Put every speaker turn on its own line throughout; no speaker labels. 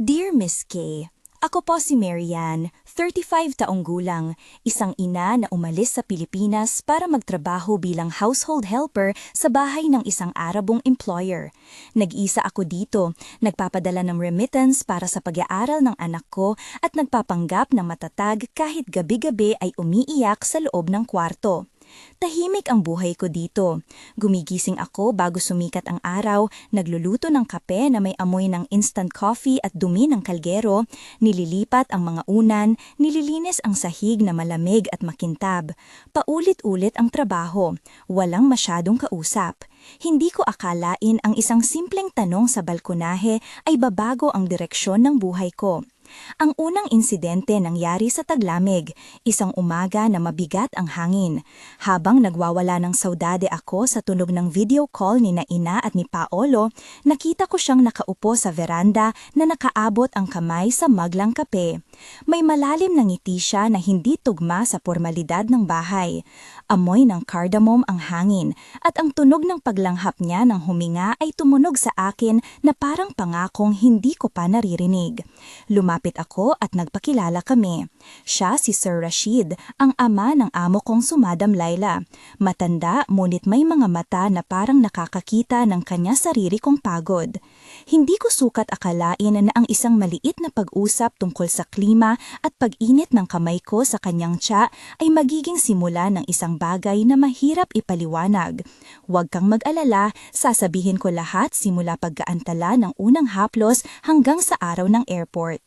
Dear Miss K, ako po si Marianne, 35 taong gulang, isang ina na umalis sa Pilipinas para magtrabaho bilang household helper sa bahay ng isang Arabong employer. Nag-isa ako dito, nagpapadala ng remittance para sa pag-aaral ng anak ko at nagpapanggap na matatag kahit gabi-gabi ay umiiyak sa loob ng kwarto. Tahimik ang buhay ko dito. Gumigising ako bago sumikat ang araw, nagluluto ng kape na may amoy ng instant coffee at dumi ng kalgero, nililipat ang mga unan, nililinis ang sahig na malamig at makintab. Paulit-ulit ang trabaho, walang masyadong kausap. Hindi ko akalain ang isang simpleng tanong sa balkonahe ay babago ang direksyon ng buhay ko. Ang unang insidente nangyari sa taglamig, isang umaga na mabigat ang hangin. Habang nagwawala ng saudade ako sa tunog ng video call ni na ina at ni Paolo, nakita ko siyang nakaupo sa veranda na nakaabot ang kamay sa maglang kape. May malalim na ngiti siya na hindi tugma sa formalidad ng bahay. Amoy ng cardamom ang hangin at ang tunog ng paglanghap niya ng huminga ay tumunog sa akin na parang pangakong hindi ko pa naririnig. Lumapit ako at nagpakilala kami. Siya si Sir Rashid, ang ama ng amo kong sumadam Laila. Matanda ngunit may mga mata na parang nakakakita ng kanya sarili kong pagod. Hindi ko sukat akalain na ang isang maliit na pag-usap tungkol sa klima at pag-init ng kamay ko sa kanyang tsa ay magiging simula ng isang bagay na mahirap ipaliwanag. Huwag kang mag-alala, sasabihin ko lahat simula pagkaantala ng unang haplos hanggang sa araw ng airport.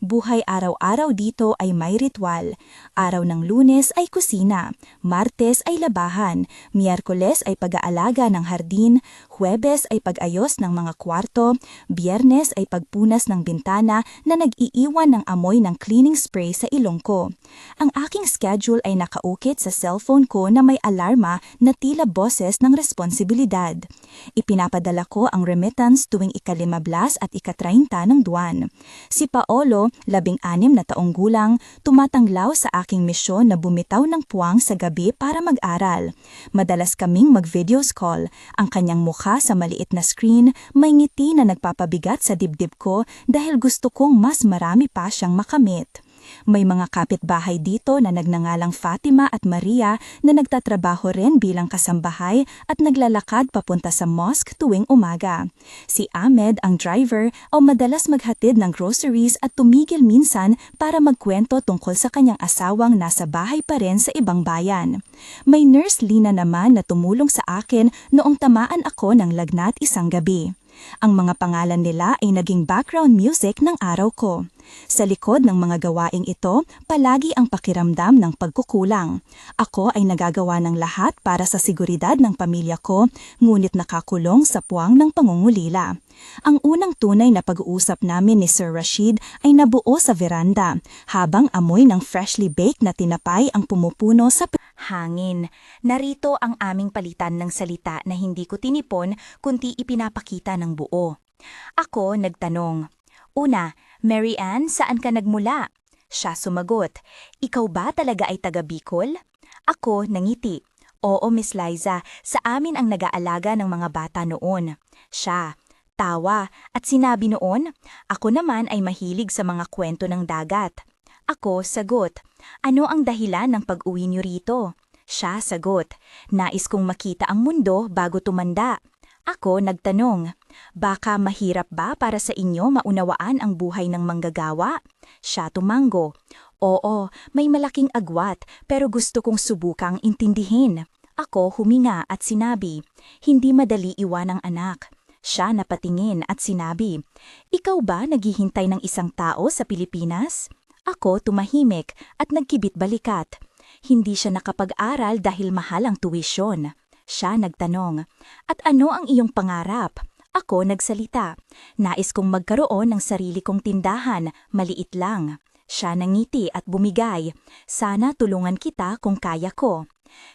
Buhay araw-araw dito ay may ritual. Araw ng lunes ay kusina, martes ay labahan, miyerkules ay pag-aalaga ng hardin, huwebes ay pag-ayos ng mga kwarto, biyernes ay pagpunas ng bintana na nag-iiwan ng amoy ng cleaning spray sa ilong ko. Ang aking schedule ay nakaukit sa cellphone ko na may alarma na tila boses ng responsibilidad. Ipinapadala ko ang remittance tuwing ikalimablas at ikatrainta ng duwan. Si Paolo, labing-anim na taong gulang, tumatanglaw sa aking misyon na bumitaw ng puwang sa gabi para mag-aral. Madalas kaming mag-videos call. Ang kanyang mukha sa maliit na screen, may ngiti na nagpapabigat sa dibdib ko dahil gusto kong mas marami pa siyang makamit. May mga kapitbahay dito na nagnangalang Fatima at Maria na nagtatrabaho rin bilang kasambahay at naglalakad papunta sa mosque tuwing umaga. Si Ahmed, ang driver, o madalas maghatid ng groceries at tumigil minsan para magkwento tungkol sa kanyang asawang nasa bahay pa rin sa ibang bayan. May nurse Lina naman na tumulong sa akin noong tamaan ako ng lagnat isang gabi. Ang mga pangalan nila ay naging background music ng araw ko. Sa likod ng mga gawaing ito, palagi ang pakiramdam ng pagkukulang. Ako ay nagagawa ng lahat para sa seguridad ng pamilya ko, ngunit nakakulong sa puwang ng pangungulila. Ang unang tunay na pag-uusap namin ni Sir Rashid ay nabuo sa veranda, habang amoy ng freshly baked na tinapay ang pumupuno sa hangin. Narito ang aming palitan ng salita na hindi ko tinipon kundi ipinapakita ng buo. Ako nagtanong, Una, Mary Ann, saan ka nagmula? Siya sumagot, Ikaw ba talaga ay taga Bicol? Ako nangiti. Oo, Miss Liza, sa amin ang nag-aalaga ng mga bata noon. Siya, tawa, at sinabi noon, ako naman ay mahilig sa mga kwento ng dagat. Ako, sagot, ano ang dahilan ng pag-uwi niyo rito? Siya, sagot, nais kong makita ang mundo bago tumanda. Ako nagtanong, baka mahirap ba para sa inyo maunawaan ang buhay ng manggagawa? Siya tumanggo, oo, may malaking agwat pero gusto kong subukang intindihin. Ako huminga at sinabi, hindi madali iwan ang anak. Siya napatingin at sinabi, Ikaw ba naghihintay ng isang tao sa Pilipinas? Ako tumahimik at nagkibit balikat. Hindi siya nakapag-aral dahil mahal ang tuwisyon. Siya nagtanong, At ano ang iyong pangarap? Ako nagsalita, Nais kong magkaroon ng sarili kong tindahan, maliit lang. Siya nangiti at bumigay, Sana tulungan kita kung kaya ko.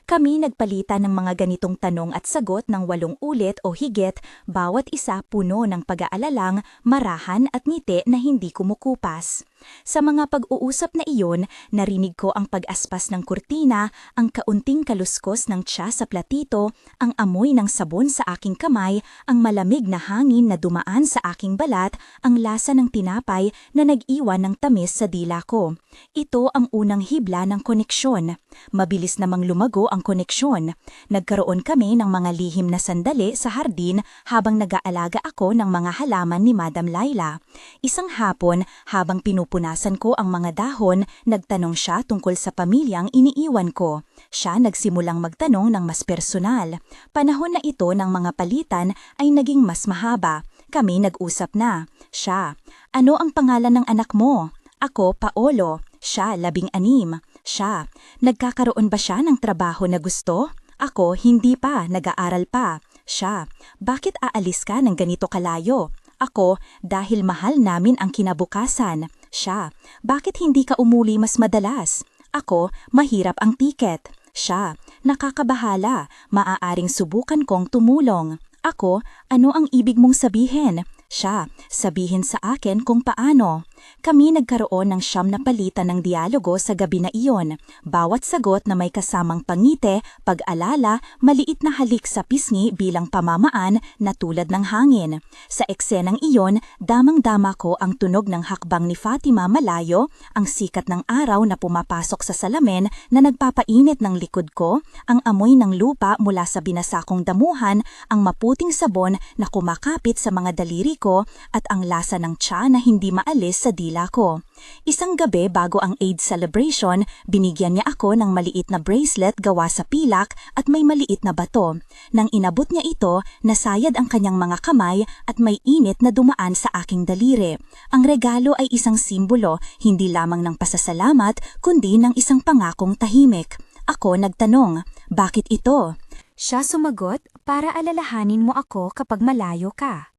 Kami nagpalitan ng mga ganitong tanong at sagot ng walong ulit o higit, bawat isa puno ng pag-aalalang, marahan at ngiti na hindi kumukupas. Sa mga pag-uusap na iyon, narinig ko ang pag-aspas ng kurtina, ang kaunting kaluskos ng tsa sa platito, ang amoy ng sabon sa aking kamay, ang malamig na hangin na dumaan sa aking balat, ang lasa ng tinapay na nag-iwan ng tamis sa dila ko. Ito ang unang hibla ng koneksyon. Mabilis namang lumago ang koneksyon. Nagkaroon kami ng mga lihim na sandali sa hardin habang nag-aalaga ako ng mga halaman ni Madam Laila. Isang hapon, habang pinupunasan ko ang mga dahon, nagtanong siya tungkol sa pamilyang iniiwan ko. Siya nagsimulang magtanong ng mas personal. Panahon na ito ng mga palitan ay naging mas mahaba. Kami nag-usap na. Siya, ano ang pangalan ng anak mo? Ako, Paolo. Siya, labing anim. Siya, nagkakaroon ba siya ng trabaho na gusto? Ako, hindi pa, nag-aaral pa. Siya, bakit aalis ka ng ganito kalayo? Ako, dahil mahal namin ang kinabukasan. Siya, bakit hindi ka umuli mas madalas? Ako, mahirap ang tiket. Siya, nakakabahala, maaaring subukan kong tumulong. Ako, ano ang ibig mong sabihin? Siya, sabihin sa akin kung paano. Kami nagkaroon ng siyam na palitan ng dialogo sa gabi na iyon. Bawat sagot na may kasamang pangite, pag-alala, maliit na halik sa pisngi bilang pamamaan na tulad ng hangin. Sa eksenang iyon, damang-dama ko ang tunog ng hakbang ni Fatima malayo, ang sikat ng araw na pumapasok sa salamin na nagpapainit ng likod ko, ang amoy ng lupa mula sa binasakong damuhan, ang maputing sabon na kumakapit sa mga daliri ko at ang lasa ng tsa na hindi maalis sa dila ko. Isang gabi bago ang AIDS celebration, binigyan niya ako ng maliit na bracelet gawa sa pilak at may maliit na bato. Nang inabot niya ito, nasayad ang kanyang mga kamay at may init na dumaan sa aking daliri. Ang regalo ay isang simbolo, hindi lamang ng pasasalamat, kundi ng isang pangakong tahimik. Ako nagtanong, bakit ito? Siya sumagot, para alalahanin mo ako kapag malayo ka.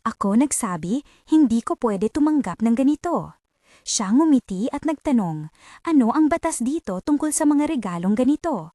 Ako nagsabi, hindi ko pwede tumanggap ng ganito. Siya ngumiti at nagtanong, ano ang batas dito tungkol sa mga regalong ganito?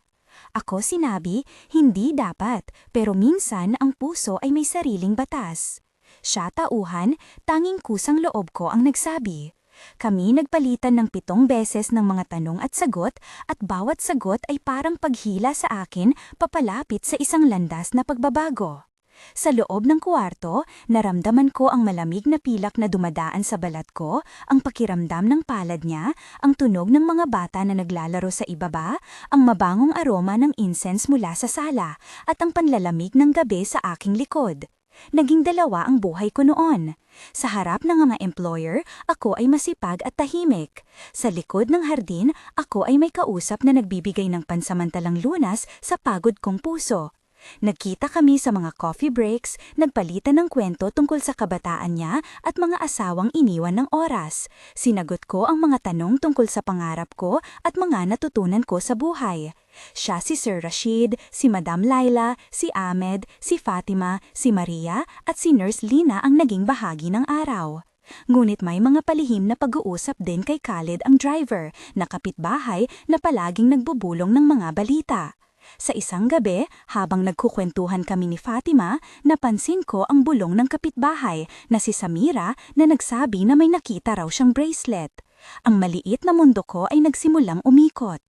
Ako sinabi, hindi dapat, pero minsan ang puso ay may sariling batas. Siya tauhan, tanging kusang loob ko ang nagsabi. Kami nagpalitan ng pitong beses ng mga tanong at sagot at bawat sagot ay parang paghila sa akin papalapit sa isang landas na pagbabago. Sa loob ng kwarto, naramdaman ko ang malamig na pilak na dumadaan sa balat ko, ang pakiramdam ng palad niya, ang tunog ng mga bata na naglalaro sa ibaba, ang mabangong aroma ng incense mula sa sala, at ang panlalamig ng gabi sa aking likod. Naging dalawa ang buhay ko noon. Sa harap ng mga employer, ako ay masipag at tahimik. Sa likod ng hardin, ako ay may kausap na nagbibigay ng pansamantalang lunas sa pagod kong puso. Nagkita kami sa mga coffee breaks, nagpalitan ng kwento tungkol sa kabataan niya at mga asawang iniwan ng oras. Sinagot ko ang mga tanong tungkol sa pangarap ko at mga natutunan ko sa buhay. Siya si Sir Rashid, si Madam Laila, si Ahmed, si Fatima, si Maria at si Nurse Lina ang naging bahagi ng araw. Ngunit may mga palihim na pag-uusap din kay Khalid ang driver na kapitbahay na palaging nagbubulong ng mga balita. Sa isang gabi, habang nagkukwentuhan kami ni Fatima, napansin ko ang bulong ng kapitbahay na si Samira na nagsabi na may nakita raw siyang bracelet. Ang maliit na mundo ko ay nagsimulang umikot.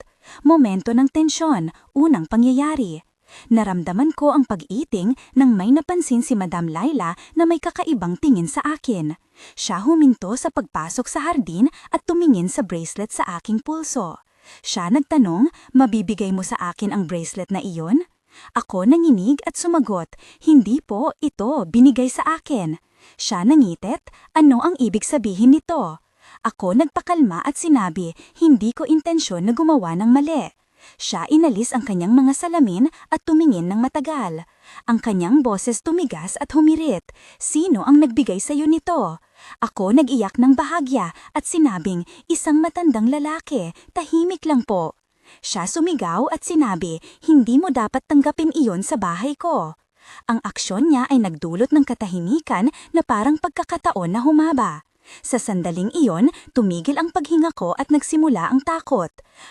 Momento ng tensyon, unang pangyayari. Naramdaman ko ang pag-iting nang may napansin si Madam Laila na may kakaibang tingin sa akin. Siya huminto sa pagpasok sa hardin at tumingin sa bracelet sa aking pulso. Siya nagtanong, mabibigay mo sa akin ang bracelet na iyon? Ako nanginig at sumagot, hindi po, ito, binigay sa akin. Siya nangitit, ano ang ibig sabihin nito? Ako nagpakalma at sinabi, hindi ko intensyon na gumawa ng mali. Siya inalis ang kanyang mga salamin at tumingin ng matagal. Ang kanyang boses tumigas at humirit. Sino ang nagbigay sa iyo nito? Ako nag-iyak ng bahagya at sinabing isang matandang lalaki, tahimik lang po. Siya sumigaw at sinabi, hindi mo dapat tanggapin iyon sa bahay ko. Ang aksyon niya ay nagdulot ng katahimikan na parang pagkakataon na humaba. Sa sandaling iyon, tumigil ang paghinga ko at nagsimula ang takot.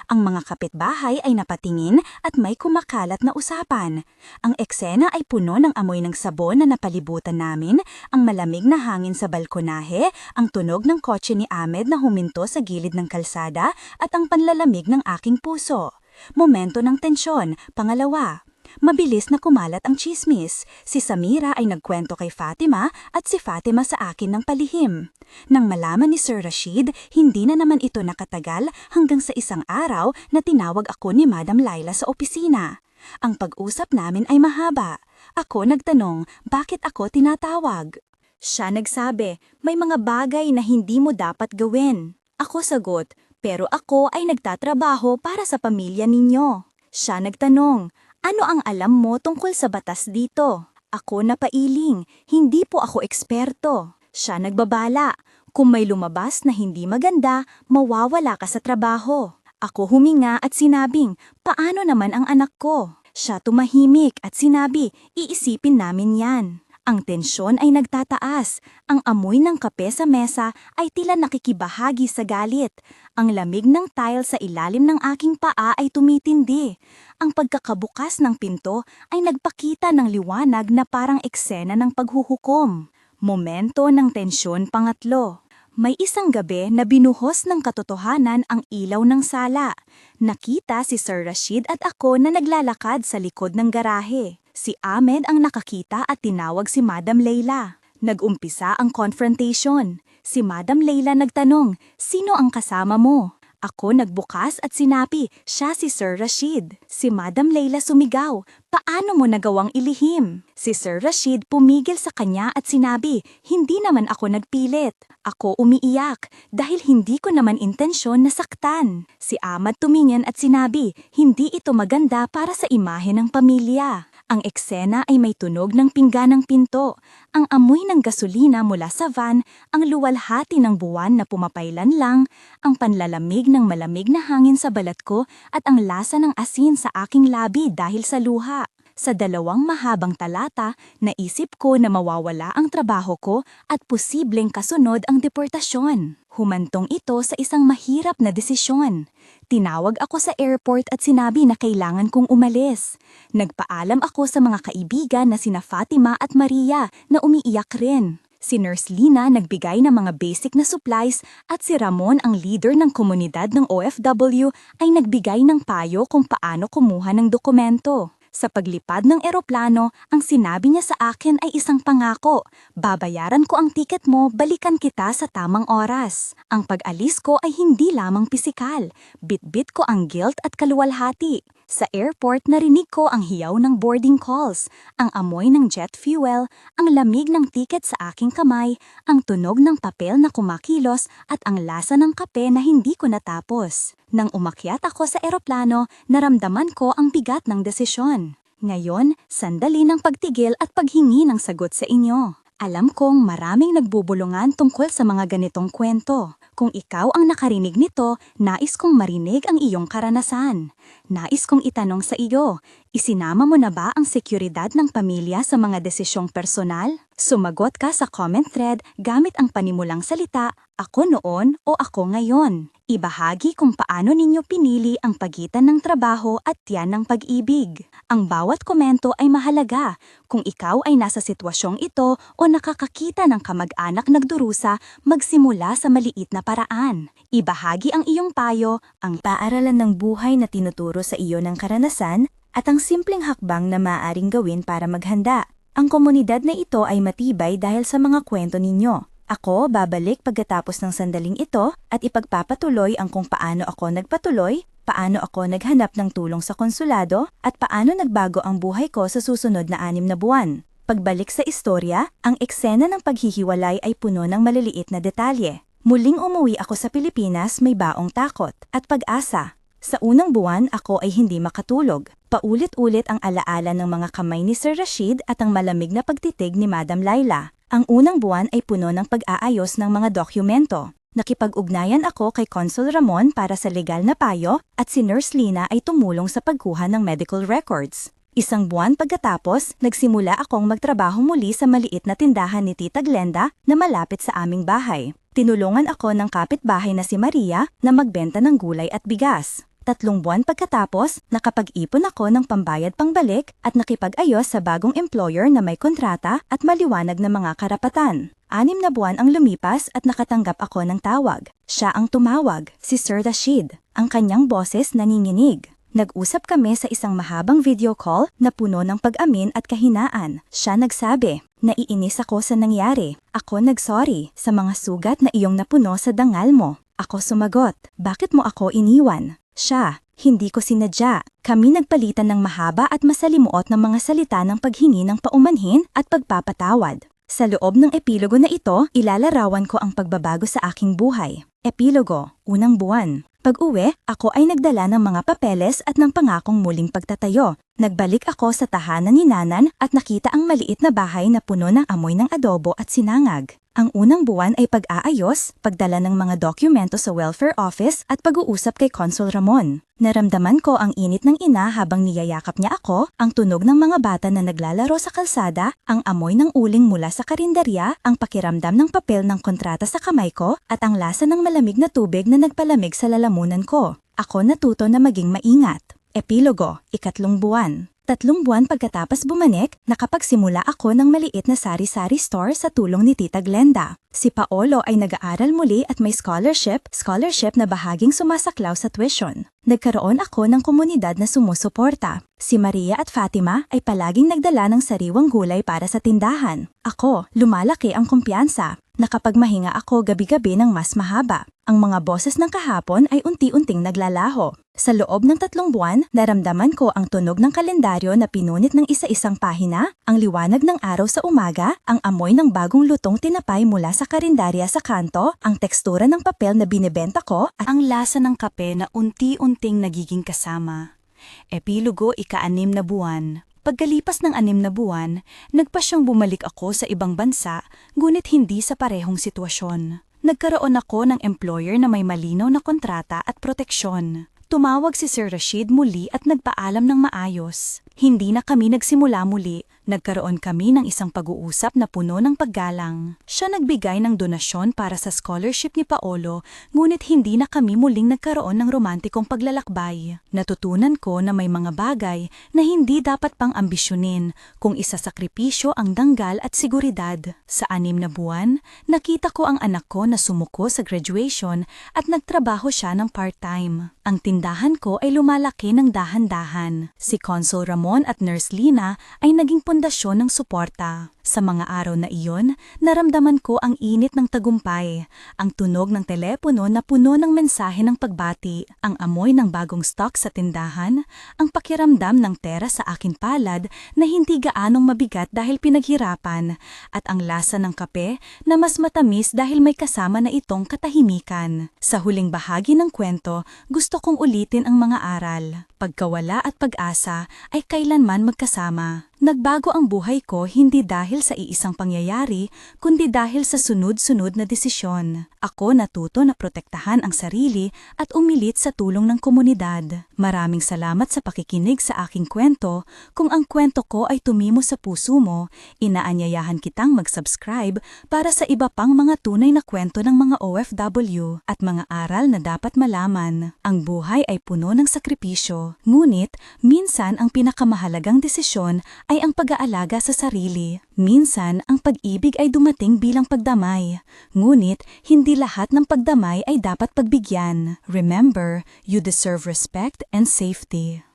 Ang mga kapitbahay ay napatingin at may kumakalat na usapan. Ang eksena ay puno ng amoy ng sabon na napalibutan namin, ang malamig na hangin sa balkonahe, ang tunog ng kotse ni Ahmed na huminto sa gilid ng kalsada at ang panlalamig ng aking puso. Momento ng tensyon, pangalawa. Mabilis na kumalat ang chismis. Si Samira ay nagkwento kay Fatima at si Fatima sa akin ng palihim. Nang malaman ni Sir Rashid, hindi na naman ito nakatagal hanggang sa isang araw na tinawag ako ni Madam Laila sa opisina. Ang pag-usap namin ay mahaba. Ako nagtanong, bakit ako tinatawag? Siya nagsabi, may mga bagay na hindi mo dapat gawin. Ako sagot, pero ako ay nagtatrabaho para sa pamilya ninyo. Siya nagtanong, ano ang alam mo tungkol sa batas dito? Ako napailing, hindi po ako eksperto. Siya nagbabala, kung may lumabas na hindi maganda, mawawala ka sa trabaho. Ako huminga at sinabing, paano naman ang anak ko? Siya tumahimik at sinabi, iisipin namin yan. Ang tensyon ay nagtataas. Ang amoy ng kape sa mesa ay tila nakikibahagi sa galit. Ang lamig ng tile sa ilalim ng aking paa ay tumitindi. Ang pagkakabukas ng pinto ay nagpakita ng liwanag na parang eksena ng paghuhukom. Momento ng tensyon pangatlo. May isang gabi na binuhos ng katotohanan ang ilaw ng sala. Nakita si Sir Rashid at ako na naglalakad sa likod ng garahe. Si Ahmed ang nakakita at tinawag si Madam Leila. Nagumpisa ang confrontation. Si Madam Leila nagtanong, sino ang kasama mo? Ako nagbukas at sinabi, siya si Sir Rashid. Si Madam Leila sumigaw, paano mo nagawang ilihim? Si Sir Rashid pumigil sa kanya at sinabi, hindi naman ako nagpilit. Ako umiiyak dahil hindi ko naman intensyon na saktan. Si Ahmad tumingin at sinabi, hindi ito maganda para sa imahe ng pamilya. Ang eksena ay may tunog ng pingganang pinto, ang amoy ng gasolina mula sa van, ang luwalhati ng buwan na pumapailan lang, ang panlalamig ng malamig na hangin sa balat ko at ang lasa ng asin sa aking labi dahil sa luha. Sa dalawang mahabang talata, naisip ko na mawawala ang trabaho ko at posibleng kasunod ang deportasyon. Humantong ito sa isang mahirap na desisyon. Tinawag ako sa airport at sinabi na kailangan kong umalis. Nagpaalam ako sa mga kaibigan na sina Fatima at Maria na umiiyak rin. Si Nurse Lina nagbigay ng mga basic na supplies at si Ramon ang leader ng komunidad ng OFW ay nagbigay ng payo kung paano kumuha ng dokumento. Sa paglipad ng eroplano, ang sinabi niya sa akin ay isang pangako. Babayaran ko ang tiket mo, balikan kita sa tamang oras. Ang pag-alis ko ay hindi lamang pisikal. Bit-bit ko ang guilt at kaluwalhati. Sa airport, narinig ko ang hiyaw ng boarding calls, ang amoy ng jet fuel, ang lamig ng tiket sa aking kamay, ang tunog ng papel na kumakilos at ang lasa ng kape na hindi ko natapos. Nang umakyat ako sa eroplano, naramdaman ko ang bigat ng desisyon. Ngayon, sandali ng pagtigil at paghingi ng sagot sa inyo. Alam kong maraming nagbubulungan tungkol sa mga ganitong kwento. Kung ikaw ang nakarinig nito, nais kong marinig ang iyong karanasan. Nais kong itanong sa iyo, isinama mo na ba ang seguridad ng pamilya sa mga desisyong personal? Sumagot ka sa comment thread gamit ang panimulang salita, ako noon o ako ngayon. Ibahagi kung paano ninyo pinili ang pagitan ng trabaho at tiyan ng pag-ibig. Ang bawat komento ay mahalaga kung ikaw ay nasa sitwasyong ito o nakakakita ng kamag-anak nagdurusa, magsimula sa maliit na paraan. Ibahagi ang iyong payo, ang paaralan ng buhay na tinuturo sa iyo ng karanasan, at ang simpleng hakbang na maaaring gawin para maghanda. Ang komunidad na ito ay matibay dahil sa mga kwento ninyo. Ako babalik pagkatapos ng sandaling ito at ipagpapatuloy ang kung paano ako nagpatuloy, paano ako naghanap ng tulong sa konsulado, at paano nagbago ang buhay ko sa susunod na anim na buwan. Pagbalik sa istorya, ang eksena ng paghihiwalay ay puno ng maliliit na detalye. Muling umuwi ako sa Pilipinas may baong takot at pag-asa. Sa unang buwan, ako ay hindi makatulog. Paulit-ulit ang alaala ng mga kamay ni Sir Rashid at ang malamig na pagtitig ni Madam Laila. Ang unang buwan ay puno ng pag-aayos ng mga dokumento. Nakipag-ugnayan ako kay Consul Ramon para sa legal na payo at si Nurse Lina ay tumulong sa pagkuha ng medical records. Isang buwan pagkatapos, nagsimula akong magtrabaho muli sa maliit na tindahan ni Tita Glenda na malapit sa aming bahay. Tinulungan ako ng kapitbahay na si Maria na magbenta ng gulay at bigas. Tatlong buwan pagkatapos, nakapag-ipon ako ng pambayad pangbalik at nakipag-ayos sa bagong employer na may kontrata at maliwanag na mga karapatan. Anim na buwan ang lumipas at nakatanggap ako ng tawag. Siya ang tumawag, si Sir Rashid. Ang kanyang boses nanginginig. Nag-usap kami sa isang mahabang video call na puno ng pag-amin at kahinaan. Siya nagsabi, naiinis ako sa nangyari. Ako nagsorry sa mga sugat na iyong napuno sa dangal mo. Ako sumagot, bakit mo ako iniwan? Siya, hindi ko sinadya. Kami nagpalitan ng mahaba at masalimuot ng mga salita ng paghingi ng paumanhin at pagpapatawad. Sa loob ng epilogo na ito, ilalarawan ko ang pagbabago sa aking buhay. Epilogo, unang buwan. Pag-uwi, ako ay nagdala ng mga papeles at ng pangakong muling pagtatayo. Nagbalik ako sa tahanan ni Nanan at nakita ang maliit na bahay na puno ng amoy ng adobo at sinangag. Ang unang buwan ay pag-aayos, pagdala ng mga dokumento sa welfare office at pag-uusap kay Consul Ramon. Naramdaman ko ang init ng ina habang niyayakap niya ako, ang tunog ng mga bata na naglalaro sa kalsada, ang amoy ng uling mula sa karinderya, ang pakiramdam ng papel ng kontrata sa kamay ko, at ang lasa ng malamig na tubig na nagpalamig sa lalamunan ko. Ako natuto na maging maingat. Epilogo, ikatlong buwan. Tatlong buwan pagkatapos bumalik, nakapagsimula ako ng maliit na sari-sari store sa tulong ni Tita Glenda. Si Paolo ay nag-aaral muli at may scholarship, scholarship na bahaging sumasaklaw sa tuition. Nagkaroon ako ng komunidad na sumusuporta. Si Maria at Fatima ay palaging nagdala ng sariwang gulay para sa tindahan. Ako, lumalaki ang kumpiyansa. Nakapagmahinga ako gabi-gabi ng mas mahaba. Ang mga boses ng kahapon ay unti-unting naglalaho. Sa loob ng tatlong buwan, naramdaman ko ang tunog ng kalendaryo na pinunit ng isa-isang pahina, ang liwanag ng araw sa umaga, ang amoy ng bagong lutong tinapay mula sa karindarya sa kanto, ang tekstura ng papel na binibenta ko, at ang lasa ng kape na unti-unting nagiging kasama. Epilogo ika-anim na buwan. Pagkalipas ng anim na buwan, nagpa siyang bumalik ako sa ibang bansa, ngunit hindi sa parehong sitwasyon. Nagkaroon ako ng employer na may malinaw na kontrata at proteksyon. Tumawag si Sir Rashid muli at nagpaalam ng maayos. Hindi na kami nagsimula muli, nagkaroon kami ng isang pag-uusap na puno ng paggalang. Siya nagbigay ng donasyon para sa scholarship ni Paolo, ngunit hindi na kami muling nagkaroon ng romantikong paglalakbay. Natutunan ko na may mga bagay na hindi dapat pang ambisyonin kung isasakripisyo ang danggal at seguridad. Sa anim na buwan, nakita ko ang anak ko na sumuko sa graduation at nagtrabaho siya ng part-time. Ang tindahan ko ay lumalaki ng dahan-dahan. Si Consul Ramon at Nurse Lina ay naging pundasyon ng suporta. Sa mga araw na iyon, naramdaman ko ang init ng tagumpay, ang tunog ng telepono na puno ng mensahe ng pagbati, ang amoy ng bagong stock sa tindahan, ang pakiramdam ng tera sa akin palad na hindi gaanong mabigat dahil pinaghirapan, at ang lasa ng kape na mas matamis dahil may kasama na itong katahimikan. Sa huling bahagi ng kwento, gusto kong ulitin ang mga aral. Pagkawala at pag-asa ay kailanman magkasama. Nagbago ang buhay ko hindi dahil sa iisang pangyayari, kundi dahil sa sunod-sunod na desisyon. Ako natuto na protektahan ang sarili at umilit sa tulong ng komunidad. Maraming salamat sa pakikinig sa aking kwento. Kung ang kwento ko ay tumimo sa puso mo, inaanyayahan kitang mag-subscribe para sa iba pang mga tunay na kwento ng mga OFW at mga aral na dapat malaman. Ang buhay ay puno ng sakripisyo, ngunit minsan ang pinakamahalagang desisyon ay ang pag-aalaga sa sarili. Minsan, ang pag-ibig ay dumating bilang pagdamay. Ngunit, hindi lahat ng pagdamay ay dapat pagbigyan. Remember, you deserve respect and safety.